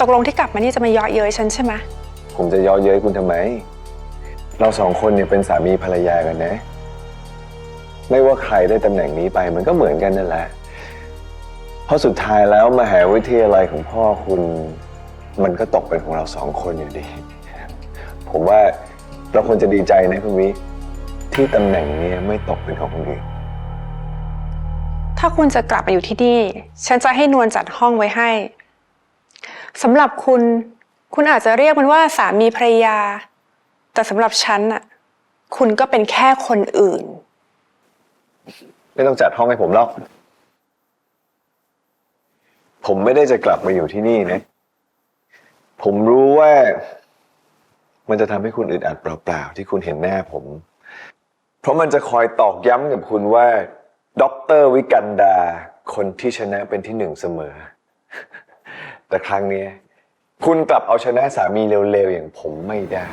ตกลงที่กลับมานี่จะมาเยาะเย้ยฉันใช่ไหมผมจะเย้อเย้ยคุณทำไม เราสองคนเนี่ยเป็นสามีภรรยากันนะ ไม่ว่าใครได้ตำแหน่งนี้ไปมันก็เหมือนกันนั่นแหละ เพราะสุดท้ายแล้วมหาวิทยาลัยของพ่อคุณ มันก็ตกเป็นของเราสองคนอยู่ดี ผมว่าเราควรจะดีใจนะคุณวิที่ตำแหน่งเนี้ไม่ตกเป็นของคนอื่น ถ้าคุณจะกลับมาอยู่ที่นี่ ฉันจะให้นวลจัดห้องไว้ให้ สำหรับคุณ คุณอาจจะเรียกมันว่าสามีภรรยา แต่สำหรับฉันน่ะคุณก็เป็นแค่คนอื่น ไม่ต้องจัดห้องให้ผมหรอก ผมไม่ได้จะกลับมาอยู่ที่นี่นะ ผมรู้ว่า มันจะทำให้คุณอึดอัดเปล่าๆ ที่คุณเห็นหน้าผม เพราะมันจะคอยตอกย้ำกับคุณว่าด็อกเตอร์วิกันดา คนที่ชนะเป็นที่หนึ่งเสมอ แต่ครั้งนี้คุณกลับเอาชนะสามีเร็วๆอย่างผมไม่ได้